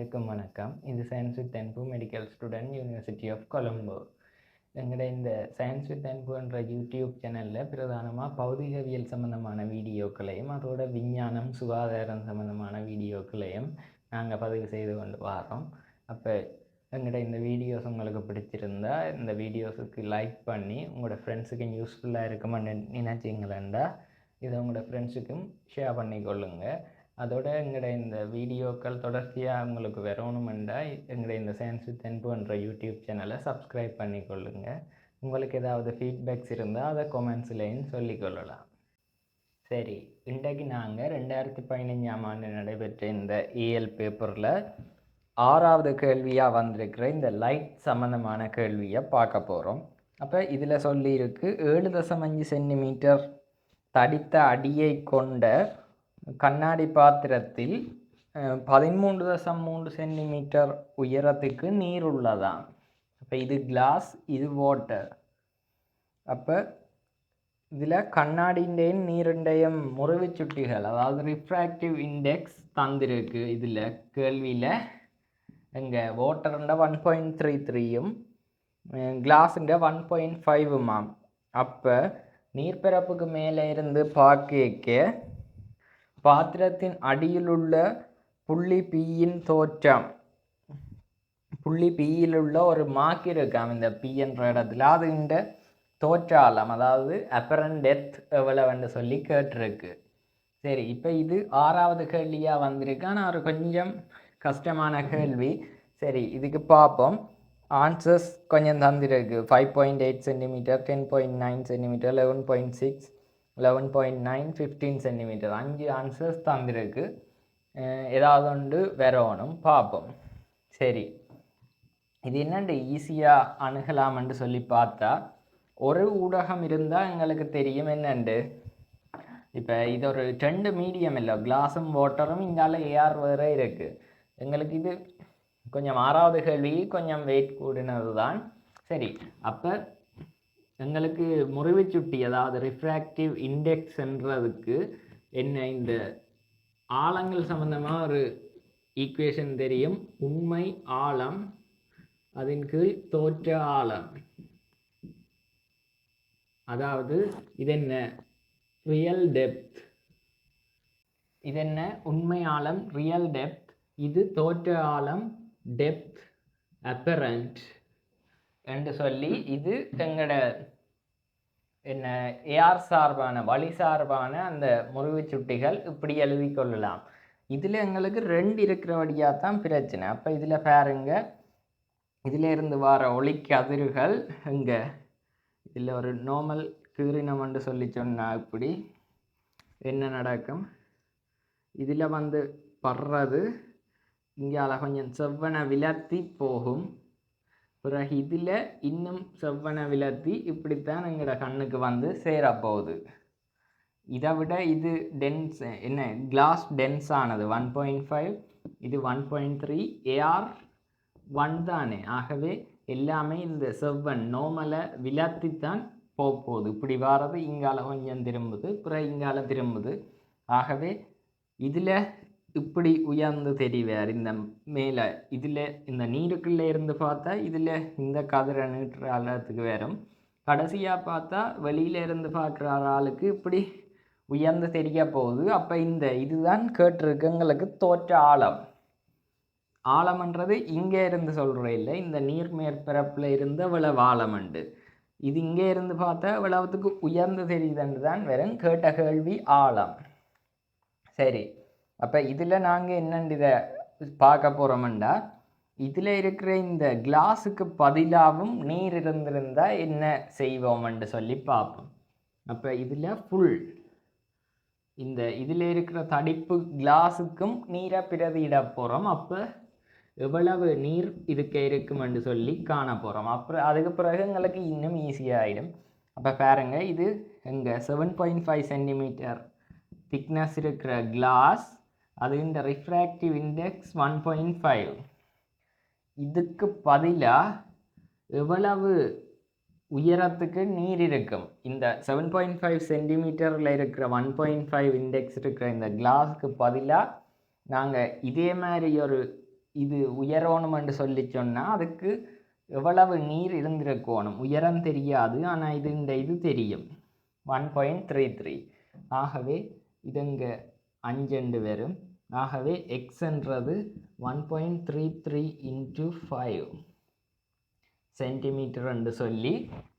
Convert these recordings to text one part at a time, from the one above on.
அனைவருக்கும் வணக்கம். இது science with Anbu medical student university of Colombo எங்களோட இந்த சயின்ஸ் வித் அன்புன்ற யூடியூப் சேனலில் பிரதானமாக பௌதிகவியல் சம்மந்தமான வீடியோக்களையும் அதோட விஞ்ஞானம் சுகாதாரம் சம்மந்தமான வீடியோக்களையும் நாங்கள் பதிவு செய்து கொண்டு வரோம் அப்போ எங்களோட இந்த வீடியோஸ் உங்களுக்கு பிடிச்சிருந்தா இந்த வீடியோஸுக்கு லைக் பண்ணி உங்களோட ஃப்ரெண்ட்ஸுக்கு யூஸ்ஃபுல்லாக இருக்குமென்னு நினச்சிங்களேண்டா இதை உங்களோட ஃப்ரெண்ட்ஸுக்கும் ஷேர் பண்ணிக்கொள்ளுங்கள் அதோட எங்களோட இந்த வீடியோக்கள் தொடர்ச்சியாக உங்களுக்கு வரணுமெண்டா எங்களோட இந்த சயின்ஸ் வித் அன்புன்ற யூடியூப் சேனலை சப்ஸ்கிரைப் பண்ணிக்கொள்ளுங்க. உங்களுக்கு ஏதாவது ஃபீட்பேக்ஸ் இருந்தால் அதை கொமெண்ட்ஸ்லேயும் சொல்லிக்கொள்ளலாம். சரி இன்றைக்கு நாங்கள் ரெண்டாயிரத்தி பதினஞ்சாம் ஆண்டு நடைபெற்ற இந்த இஎல் பேப்பரில் ஆறாவது கேள்வியாக வந்திருக்கிற இந்த லைட் சம்மந்தமான கேள்வியை பார்க்க போகிறோம் அப்போ இதில் சொல்லியிருக்கு ஏழு தசம் அஞ்சு சென்டிமீட்டர் தடித்த அடியை கொண்ட கண்ணாடி பாத்திரத்தில் பதிமூன்று தசம் மூன்று சென்டிமீட்டர் உயரத்துக்கு நீர் உள்ளதாம். அப்போ இது கிளாஸ் இது வாட்டர் அப்போ இதில் கண்ணாடிண்டையும் நீருண்டையும் முறிவு சுட்டிகள் அதாவது ரிஃப்ராக்டிவ் இண்டெக்ஸ் தந்திருக்கு. இதில் கேள்வியில் எங்கே வாட்டருண்ட ஒன் பாயிண்ட் த்ரீ த்ரீயும் கிளாஸுண்ட ஒன் பாயிண்ட் ஃபைவுமாம் அப்போ நீர்ப்பரப்புக்கு மேலே இருந்து பார்க்க பாத்திரத்தின் அடியிலுள்ள புள்ளி பியின் தோற்றம். புள்ளி பியில் உள்ள ஒரு மார்க் இருக்காம் இந்த பி என்ற இடத்துல. அது இந்த தோற்றாலம் அதாவது அப்பரன் டெத் எவ்வளவுன்னு சொல்லி கேட்டிருக்கு. சரி இப்போ இது ஆறாவது கேள்வியாக வந்திருக்கு. ஆனால் ஒரு கொஞ்சம் கஷ்டமான கேள்வி. சரி இதுக்கு பார்ப்போம். ஆன்சர்ஸ் கொஞ்சம் தந்திருக்கு. Five point eight centimetre ten point nine centimetre eleven point six eleven point nine fifteen centimetre அஞ்சு ஆன்சர்ஸ் தந்திருக்கு. ஏதாவது ஒன்று வரணும் பார்ப்போம். சரி. இது என்னண்டு ஈஸியாக அணுகலாம்னு சொல்லி பார்த்தா ஒரு ஊடகம் இருந்தால் எங்களுக்கு தெரியும் என்னண்டு? இப்போ இது ஒரு ரெண்டு மீடியம் இல்லை. கிளாஸும் வாட்டரும் இங்கால ஏஆர் வேறு இருக்குது எங்களுக்கு இது கொஞ்சம் ஆறாவது கேள்வி கொஞ்சம் வெயிட் கூடினது தான் சரி. அப்போ எங்களுக்கு முறிவுச்சுட்டி அதாவது ரிஃப்ராக்டிவ் இண்டெக்ஸ்ன்றதுக்கு என்ன இந்த ஆழங்கள் சம்மந்தமாக ஒரு ஈக்குவேஷன் தெரியும். உண்மை ஆழம் அதன் கீழ் தோற்ற ஆழம். அதாவது இது என்ன ரியல் டெப்த் இது என்ன உண்மை ஆழம் ரியல் டெப்த் இது தோற்ற ஆழம் டெப்த் அப்பரண்ட் என்று சொல்லி இது எங்களோட என்ன ஏஆர் சார்பான வழி சார்பான அந்த முறிவு சுட்டிகள் இப்படி எழுதி கொள்ளலாம். இதில் எங்களுக்கு ரெண்டு இருக்கிறபடியாக தான் பிரச்சனை. அப்போ இதில் பாருங்க. இதில் இருந்து வர ஒளி கதிர்கள் இங்கே இதில் ஒரு நோமல் கீரினம்னு சொல்லி சொன்னால் இப்படி என்ன நடக்கும்? இதில் வந்து படுறது இங்கால கொஞ்சம் செவ்வனை விலத்தி போகும். பிறகு இதில் இன்னும் செவ்வனை விலத்தி இப்படித்தான் எங்களோட கண்ணுக்கு வந்து சேரப்போகுது. இதை விட இது டென்ஸ் என்ன கிளாஸ் டென்ஸ் ஆனது. ஒன் பாயிண்ட் ஃபைவ் இது one point three AR one தானே. ஆகவே எல்லாமே இந்த செவ்வன் நோமலை விலத்தித்தான் போக போகுது இப்படி வாரது இங்கால கொஞ்சம் திரும்புது பிற இங்கால திரும்புது. ஆகவே இதில் இப்படி உயர்ந்து தெரிவார். இந்த மேலே இதில் இந்த நீருக்குள்ளே இருந்து பார்த்தா இதில் இந்த கதிரை நீட்டுற ஆழத்துக்கு வரும். கடைசியாக பார்த்தா வெளியில இருந்து பார்க்குற ஆளுக்கு இப்படி உயர்ந்து தெரிய போகுது. அப்போ இந்த இதுதான் கேட்டிருக்கு எங்களுக்கு தோற்ற ஆழம். ஆழம்ன்றது இங்கே இருந்து சொல்கிற இல்லை இந்த நீர் மேற்பரப்பில் இருந்து இவ்வளவு ஆழமண்டு இது இங்கே இருந்து பார்த்தா இவ்வளவுத்துக்கு உயர்ந்து தெரியுதுன்னு தான் வெறும் கேட்ட கேள்வி ஆழம். சரி அப்போ இதில் நாங்கள் என்னண்டு இதை பார்க்க போகிறோம்டா இதில் இருக்கிற இந்த கிளாஸுக்கு பதிலாகவும் நீர் இருந்திருந்தால் என்ன செய்வோம்னு சொல்லி பார்ப்போம். அப்போ இதில் ஃபுல் இந்த இதில் இருக்கிற தடிப்பு கிளாஸுக்கும் நீரை பிரதியிட போகிறோம் அப்போ எவ்வளவு நீர் இருக்க இருக்குமென்று சொல்லி காண போகிறோம் அப்புறம் அதுக்கு பிறகு எங்களுக்கு இன்னும் ஈஸியாகிடும் அப்போ பாருங்கள் இது எங்கள் seven point five centimetre thickness இருக்கிற கிளாஸ் அது இந்த refractive index one point five இதுக்கு பதிலாக எவ்வளவு உயரத்துக்கு நீர் இருக்கும்? இந்த செவன் பாயிண்ட் ஃபைவ் சென்டிமீட்டரில் இருக்கிற ஒன் பாயிண்ட் ஃபைவ் இண்டெக்ஸ் இருக்கிற இந்த கிளாஸுக்கு பதிலாக நாங்கள் இதே மாதிரி ஒரு இது உயரணுமென்று சொல்லி சொன்னால் அதுக்கு எவ்வளவு நீர் இருந்திருக்கணும்? உயரம் தெரியாது ஆனால் இது இந்த இது தெரியும். ஒன் பாயிண்ட் த்ரீ த்ரீ ஆகவே இதுங்க அஞ்சண்டு அஞ்செண்டு வரும். ஆகவே எக்ஸ்ன்றது one point three three into five centimetre என்று சொல்லி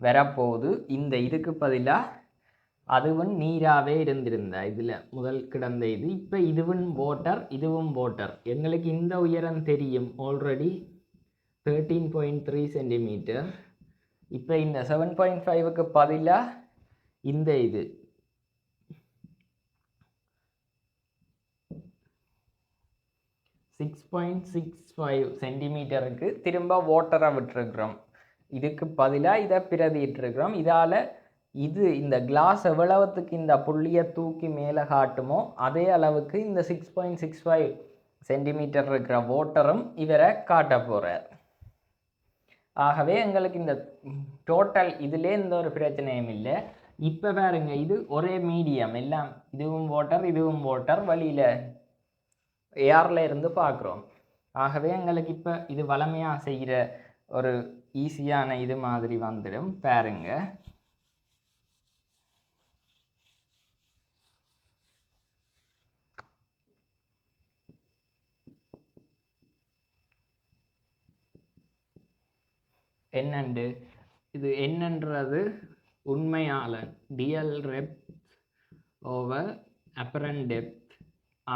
வரப்போகுது. இந்த இதுக்கு பதிலாக அதுவும் நீராகவே இருந்திருந்தா இதில் முதல் கிடந்த இது. இப்போ இதுவும் வாட்டர் இதுவும் வாட்டர் எங்களுக்கு இந்த உயரம் தெரியும். Already thirteen point three centimetre இப்போ இந்த செவன் பாயிண்ட் ஃபைவுக்கு பதிலாக இந்த இது. சிக்ஸ் பாயிண்ட் சிக்ஸ் ஃபைவ் சென்டிமீட்டருக்கு திரும்ப வாட்டரை விட்டுருக்குறோம். இதுக்கு பதிலாக இதை பிரதிட்டுருக்குறோம் இதால் இது இந்த கிளாஸ் எவ்வளவுத்துக்கு இந்த புள்ளியை தூக்கி மேலே காட்டுமோ அதே அளவுக்கு இந்த six point six five centimetre இருக்கிற ஓட்டரும் இவரை காட்ட போகிறார் ஆகவே எங்களுக்கு இந்த டோட்டல் இதிலே எந்த ஒரு பிரச்சனையும் இல்லை. இப்போ பாருங்க இது ஒரே மீடியம் எல்லாம் இதுவும் வாட்டர் இதுவும் வாட்டர் வழியில் ஏஆரில் இருந்து பார்க்குறோம். ஆகவே எங்களுக்கு இப்போ இது வளமையாக செய்கிற ஒரு ஈஸியான இது மாதிரி வந்துடும். பாருங்க. என்னண்டு? இது என்னன்றது உண்மையாளன் TL rep over apparent depth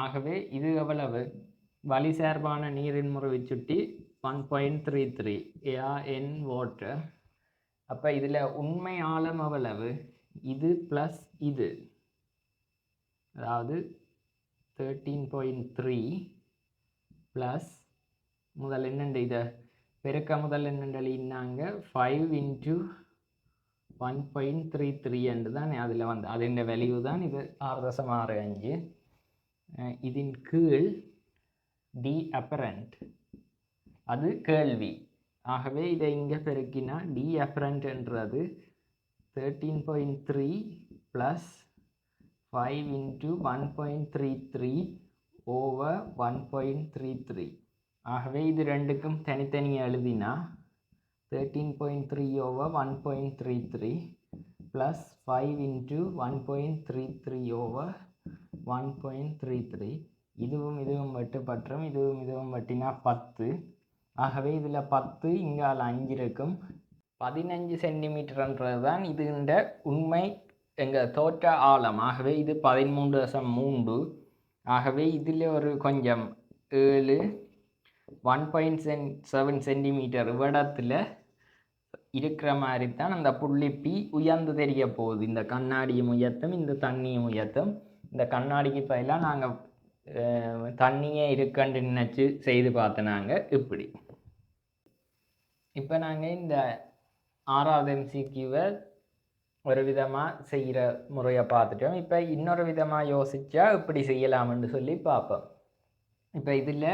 ஆகவே இது எவ்வளவு? வழி சார்பான நீரின் முறை சுட்டி ஒன் பாயிண்ட் த்ரீ த்ரீ ஏஆ என் வாட்டு அப்போ இதில் உண்மை ஆழம் எவ்வளவு? இது ப்ளஸ் இது. அதாவது தேர்ட்டீன் பாயிண்ட் த்ரீ ப்ளஸ் முதல் என்னண்டு இதை? பெருக்க முதல் என்னண்டு என்னண்டலின்னாங்க five into one point three three என்று தான் அதில் வந்து. அது இந்த வேல்யூ தான் இது ஆறு தசம் ஆறு அஞ்சு. இதன் கீழ் டி அப்பரண்ட் அது கேள்வி. ஆகவே இதை இங்கே பெருக்கினா டி அப்பரண்ட் என்றது thirteen point three plus five into one point three three over one point three three ஆகவே இது ரெண்டுக்கும் தனித்தனியாக எழுதினா thirteen point three over one point three three plus five into one point three three over one point three three இதுவும் இதுவும் வெட்டுப்பற்றும் இதுவும் இதுவும் வெட்டினா பத்து. ஆகவே இதில் பத்து இங்கால அஞ்சு இருக்கும் பதினஞ்சு சென்டிமீட்டர்ன்றது தான் இதுன்ற உண்மை எங்கள் தோற்ற ஆழம். ஆகவே இது பதிமூன்று தசம் மூன்று. ஆகவே இதில் ஒரு கொஞ்சம் ஏழு one point sen seven centimetre விடத்தில் இருக்கிற மாதிரி தான் அந்த புள்ளி பி உயர்ந்து தெரிய போகுது இந்த கண்ணாடியும் உயர்த்தும் இந்த தண்ணியும் உயர்த்தும். இந்த கண்ணாடிக்கு பதிலாக நாங்கள் தண்ணியே இருக்குன்னு நினச்சி செய்து பார்த்தனாங்க இப்படி. இப்போ நாங்கள் இந்த ஆறாவது எம்சிக்யூவை ஒரு விதமாக செய்கிற முறையை பார்த்துட்டோம். இப்போ இன்னொரு விதமாக யோசித்தா இப்படி செய்யலாம்னு சொல்லி பார்ப்போம். இப்போ இதில்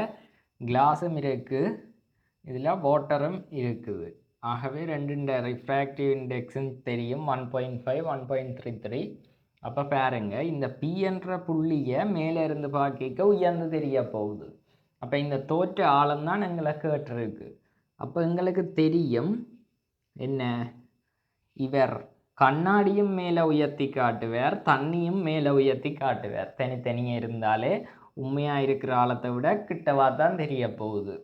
கிளாஸும் இருக்குது இதில் வாட்டரும் இருக்குது. ஆகவே ரெண்டு ரிஃப்ராக்டிவ் இண்டெக்ஸும் தெரியும் one point five one point three three அப்போ பாருங்க இந்த பி என்ற புள்ளியை மேலே இருந்து பார்க்க உயர்ந்து தெரிய போகுது. அப்போ இந்த தோற்ற ஆழம்தான் எங்களை கேட்டிருக்கு. அப்போ எங்களுக்கு தெரியும் என்ன? இவர் கண்ணாடியும் மேலே உயர்த்தி காட்டுவார் தண்ணியும் மேலே உயர்த்தி காட்டுவார். தனித்தனியாக இருந்தாலே உண்மையாக இருக்கிற ஆழத்தை விட கிட்டவா தான் தெரிய போகுது.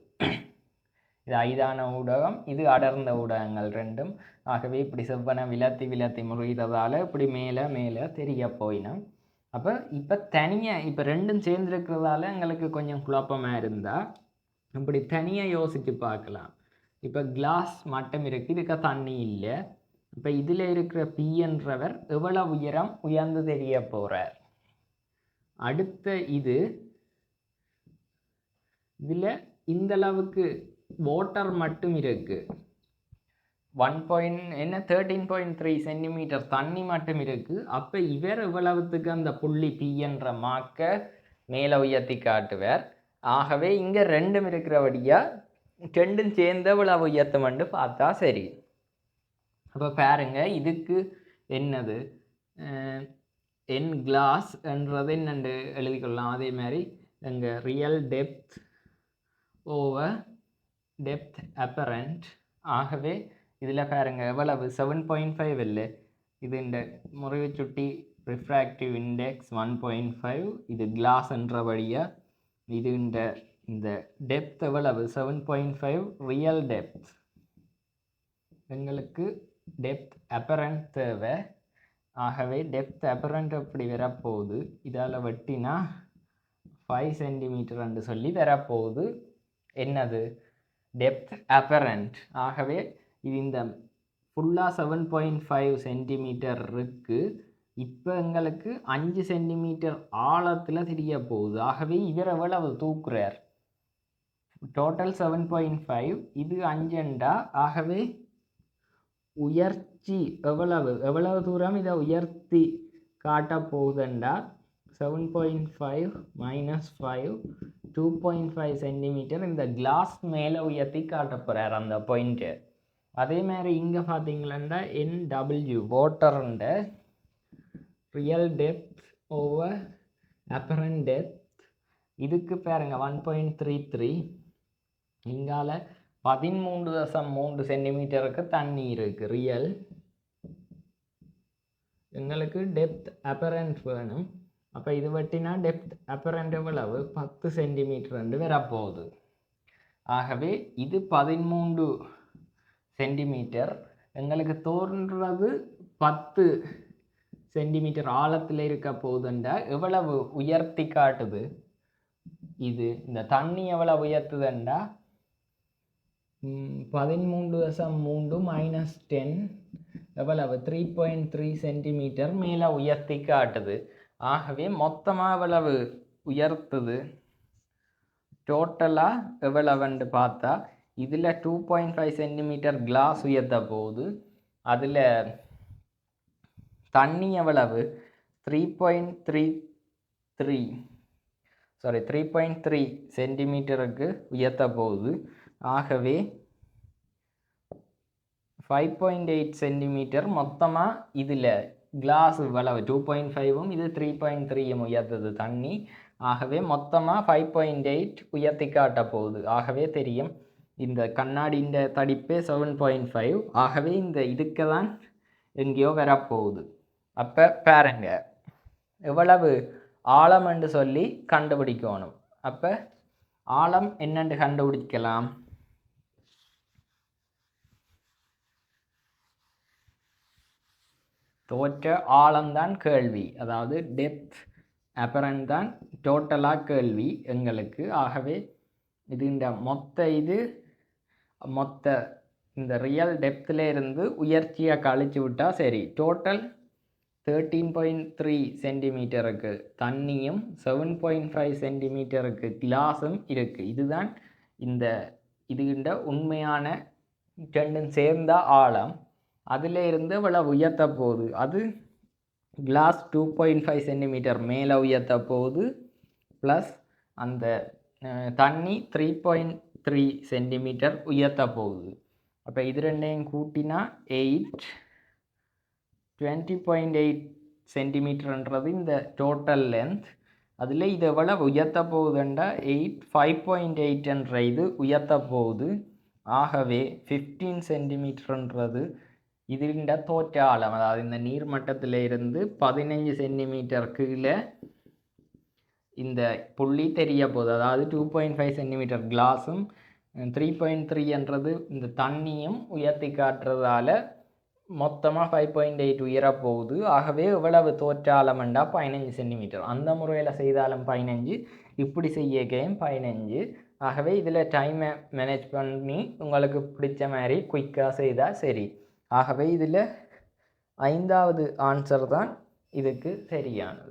இது ஐதான ஊடகம் இது அடர்ந்த ஊடகங்கள் ரெண்டும். ஆகவே இப்படி செவ்வனை விலத்தி விலத்தி முறிகிறதால இப்படி மேலே மேலே தெரிய போயினோம். அப்போ இப்போ தனியாக இப்போ ரெண்டும் சேர்ந்துருக்கிறதால எங்களுக்கு கொஞ்சம் குழப்பமாக இருந்தால் இப்படி தனியாக யோசித்து பார்க்கலாம். இப்போ கிளாஸ் மட்டும் இருக்குது இதுக்கு தண்ணி இல்லை. இப்போ இதில் இருக்கிற பிஎன்றவர் எவ்வளோ உயரம் உயர்ந்து தெரிய போகிறார் அடுத்த இது இதில் இந்த அளவுக்கு வாட்டர் மட்டும் இருக்குது ஒன் பாயிண்ட் என்ன? தேர்ட்டீன் பாயிண்ட் த்ரீ சென்டிமீட்டர் தண்ணி மட்டும் இருக்குது அப்போ இவர் இவ்வளவுத்துக்கு அந்த புள்ளி பி என்ற மாக்க மேலே உயர்த்தி காட்டுவார். ஆகவே இங்கே ரெண்டும் இருக்கிறபடியாக ரெண்டும் சேர்ந்த இவ்வளவு உயர்த்தமென்று பார்த்தா சரி. அப்போ பாருங்க இதுக்கு என்னது? என் கிளாஸ் என்றதை என்னண்டு எழுதிக்கொள்ளலாம். அதே மாதிரி எங்கள் real depth over depth apparent ஆகவே இதில் பாருங்க எவ்வளவு? செவன் பாயிண்ட் ஃபைவ் இல்லை. இது இந்த முறிவு சுட்டி refractive index one point five இது கிளாஸ்ன்றபடியாக இது இந்த இந்த டெப்த் எவ்வளவு? Seven point five real depth எங்களுக்கு டெப்த் அப்பரண்ட் தேவை. ஆகவே டெப்த் அப்பரண்ட் அப்படி வரப்போகுது? இதால் வெட்டினா ஃபைவ் சென்டிமீட்டர் என்று சொல்லி வரப்போகுது. என்னது? டெப்த் அப்பரண்ட் ஆகவே இது இந்த ஃபுல்லாக செவன் பாயிண்ட் ஃபைவ் சென்டிமீட்டர் இருக்குது இப்போ எங்களுக்கு அஞ்சு சென்டிமீட்டர் ஆழத்தில் தெரிய போகுது. ஆகவே இவர் எவ்வளவு தூக்குறார். டோட்டல் செவன் பாயிண்ட் ஃபைவ் இது அஞ்சண்டா? ஆகவே உயர்ச்சி எவ்வளவு? எவ்வளவு தூரம் இதை உயர்த்தி காட்ட போகுதுண்டா? Seven point five minus five two point five centimetre இந்த கிளாஸ் மேலே உயர்த்தி காட்ட போகிறார் அந்த பாயிண்ட்டு அதே மாதிரி இங்கே பார்த்தீங்களா N W வாட்டருண்ட real depth over apparent depth இதுக்கு பாருங்க ஒன் பாயிண்ட் த்ரீ த்ரீ இங்கால பதிமூன்று தசம் மூன்று சென்டிமீட்டருக்கு தண்ணி இருக்குது ரியல் எங்களுக்கு டெப்த் அப்பரண்ட் வேணும். அப்போ இது வட்டினா டெப்த் அப்பரண்ட் எவ்வளவு பத்து சென்டிமீட்டர் ரெண்டு வரப்போகுது ஆகவே இது பதிமூன்று சென்டிமீட்டர் எங்களுக்கு தோன்றது பத்து சென்டிமீட்டர் ஆழத்தில் இருக்க போகுதுண்டா. எவ்வளவு உயர்த்தி காட்டுது? இது இந்த தண்ணி எவ்வளவு உயர்த்துதுண்டா? பதிமூன்று தசம் மூன்று மைனஸ் டென் எவ்வளவு? த்ரீ பாயிண்ட் த்ரீ சென்டிமீட்டர் மேலே உயர்த்தி காட்டுது. ஆகவே மொத்தமாக எவ்வளவு உயர்த்துது? டோட்டலாக எவ்வளவுன்னு பார்த்தா இதில் two point five centimetre glass உயர்த்த போகுது அதில் தண்ணி எவ்வளவு? Three point three three sorry three point three சென்டிமீட்டருக்கு உயர்த்த போகுது ஆகவே ஃபைவ் பாயிண்ட் எயிட் சென்டிமீட்டர் மொத்தமாக இதில் கிளாஸ் இவ்வளவு டூ பாயிண்ட் ஃபைவும் இது த்ரீ பாயிண்ட் த்ரீயும் உயர்த்தது தண்ணி. ஆகவே மொத்தமாக ஃபைவ் பாயிண்ட் எயிட் உயர்த்தி காட்ட போகுது. ஆகவே தெரியும் இந்த கண்ணாடின்ற தடிப்பே செவன் பாயிண்ட் ஃபைவ் ஆகவே இந்த இதுக்கு தான் எங்கேயோ வரப்போகுது. அப்போ பாருங்க எவ்வளவு ஆழம் என்று சொல்லி கண்டுபிடிக்கணும். அப்போ ஆழம் என்னென்று கண்டுபிடிக்கலாம்? தோற்ற ஆழம்தான் கேள்வி. அதாவது டெப்த் அப்பரன் தான் டோட்டலாக கேள்வி எங்களுக்கு. ஆகவே இது இந்த மொத்த இது மொத்த இந்த ரியல் டெப்த்தில் இருந்து உயர்ச்சியாக கழிச்சு விட்டால் சரி. டோட்டல் தேர்ட்டீன் பாயிண்ட் த்ரீ சென்டிமீட்டருக்கு தண்ணியும் செவன் பாயிண்ட் ஃபைவ் சென்டிமீட்டருக்கு கிளாஸும் இருக்குது இதுதான் இந்த இதுகின்ற உண்மையான ரெண்டும் சேர்ந்த ஆழம். அதில் இருந்து அவளை உயர்த்த போகுது. அது glass two point five centimetre மேலே உயர்த்த போகுது. ப்ளஸ் அந்த தண்ணி த்ரீ பாயிண்ட் த்ரீ சென்டிமீட்டர் உயர்த்த போகுது. அப்போ இது ரெண்டையும் கூட்டினா எயிட் டுவெண்ட்டி பாயிண்ட் எயிட் சென்டிமீட்டர்ன்றது இந்த டோட்டல் லென்த் அதில் இது எவ்வளோ உயர்த்த போகுதுண்டா? எயிட் ஃபைவ் பாயிண்ட் எயிட்ன்ற இது உயர்த்த போகுது. ஆகவே ஃபிஃப்டீன் சென்டிமீட்டர்ன்றது இதுண்ட தோற்ற ஆழம் அதாவது இந்த நீர்மட்டத்தில் இருந்து பதினஞ்சு சென்டிமீட்டர் கீழே இந்த புள்ளி தெரிய போகுது அதாவது டூ பாயிண்ட் ஃபைவ் சென்டிமீட்டர் கிளாஸும் த்ரீ பாயிண்ட் த்ரீன்றது இந்த தண்ணியும் உயர்த்தி காட்டுறதால மொத்தமாக ஃபைவ் பாயிண்ட் எயிட் உயரப்போகுது ஆகவே எவ்வளவு தோற்றாலமெண்டா பதினஞ்சு சென்டிமீட்டர் அந்த முறையில் செய்தாலும் பதினஞ்சு இப்படி செய்யக்கையும் பதினஞ்சு ஆகவே இதில் டைமை மேனேஜ் பண்ணி உங்களுக்கு பிடிச்ச மாதிரி குயிக்காக செய்தால் சரி ஆகவே இதில் ஐந்தாவது ஆன்சர் தான் இதுக்கு சரியானது.